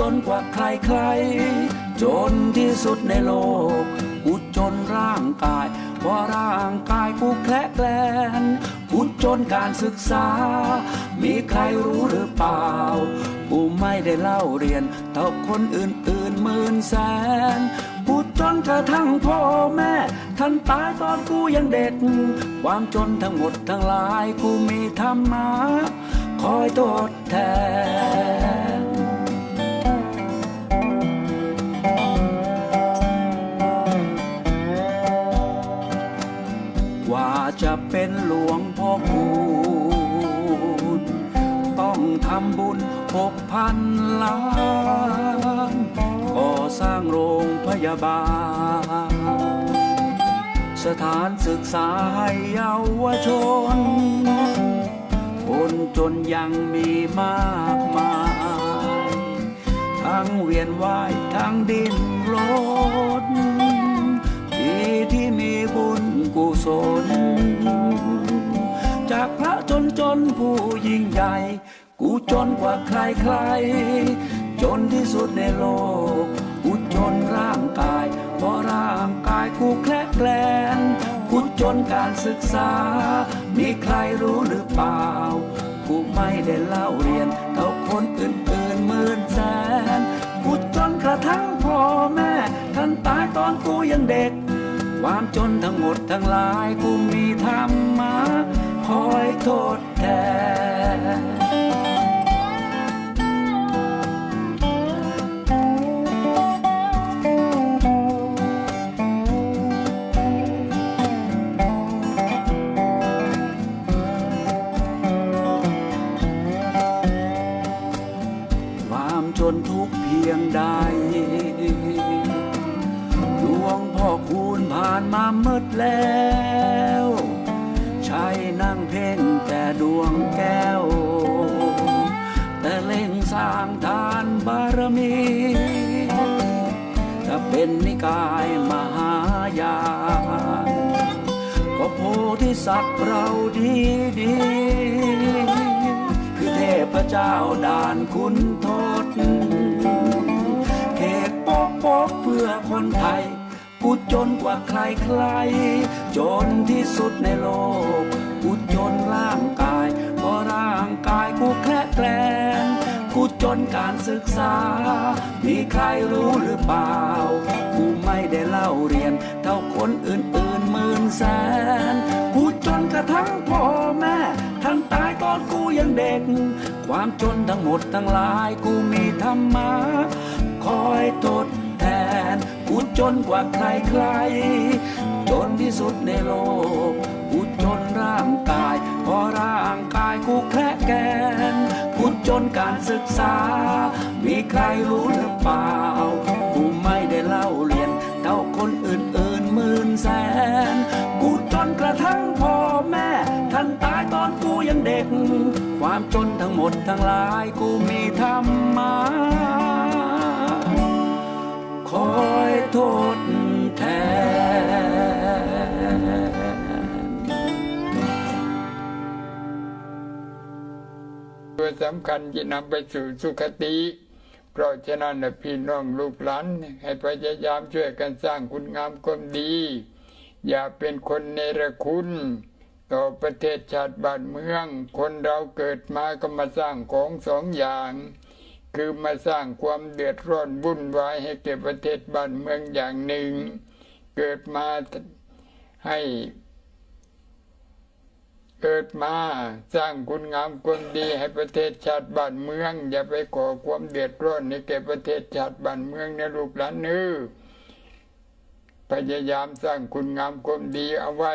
จนกว่าใครๆจนที่สุดในโลก กูจนร่างกาย เพราะร่างกายกูแคละแกลนกูจนการศึกษา มีใครรู้หรือเปล่า กูไม่ได้เล่าเรียนเท่าคนอื่นๆหมื่นแสนกูจนกระทั่งพ่อแม่ ท่านตายตอนกูยังเด็ก ความจนทั้งหมดทั้งหลายกูมีธรรมะคอยทดแทน เป็นหลวงพ่อคูณต้องทำบุญหกพันล้านก่อสร้างโรงพยาบาล สถานศึกษาให้เยาวชน คนจนยังมีมากมาย ทั้งเวียนว่ายทั้งดินรนที่ที่มีบุญกุศล ยิ่งใหญ่ กูจนกว่าใครใคร จนที่สุดในโลก กูจนร่างกาย เพราะร่างกายกูแคละแกลนกูจนการศึกษา มีใครรู้หรือเปล่า กูไม่ได้เล่าเรียนเท่าคนอื่นๆหมื่นแสนกูจนกระทั่งพ่อแม่ท่านตายตอนกูยังเด็ก ความจนทั้งหมดทั้งหลายกูมีธรรมะคอยโทษแทน นทุกเพียงใดหลวงพ่อคูณผ่านมาเมืดแล้วใช้นั่งเพ่งแต่ดวงแก้ว แต่เล่งสร้างทานบารมีถ้าเป็นนิกายมหายานก็โพธิสัตว์เราดีดี พเจ้าด่านคุณทศเขตปกปกเพื่อคนไทยกูจนกว่าใครใคร จนที่สุดในโลกกูจนร่างกายเพราะร่างกายกูแคละแกลนกูจนการศึกษา มีใครรู้หรือเปล่า กูไม่ได้เล่าเรียน เท่าคนอื่นๆหมื่นแสน กูจนกระทั่งพ่อแม่ เด็ก ความจนทั้งหมดทั้งหลายกูมีธรรมะคอยทดแทน กูจนกว่าใครใคร จนที่สุดในโลก กูจนร่างกาย เพราะร่างกายกูแคระแกน กูจนการศึกษา มีใครรู้ ความจนทั้งหมดทั้งหลายกูมีธรรมะคอยโทษแทนตัวสำคัญจะนำไปสู่สุขติ เพราะฉะนั้นนะพี่น้องลูกหลานให้พยายามช่วยกันสร้างคุณงามความดี อย่าเป็นคนเนรคุณ ต่อประเทศชาติบ้านเมือง คนเราเกิดมาก็มาสร้างของสองอย่าง คือมาสร้างความเดือดร้อนวุ่นวายให้แก่ประเทศบ้านเมืองอย่างหนึ่ง เกิดมาให้ เกิดมาสร้างคุณงามความดีให้ประเทศชาติบ้านเมือง อย่าไปก่อความเดือดร้อนในแก่ประเทศชาติบ้านเมืองนะลูกหลานเนื้อพยายามสร้างคุณงามความดีเอาไว้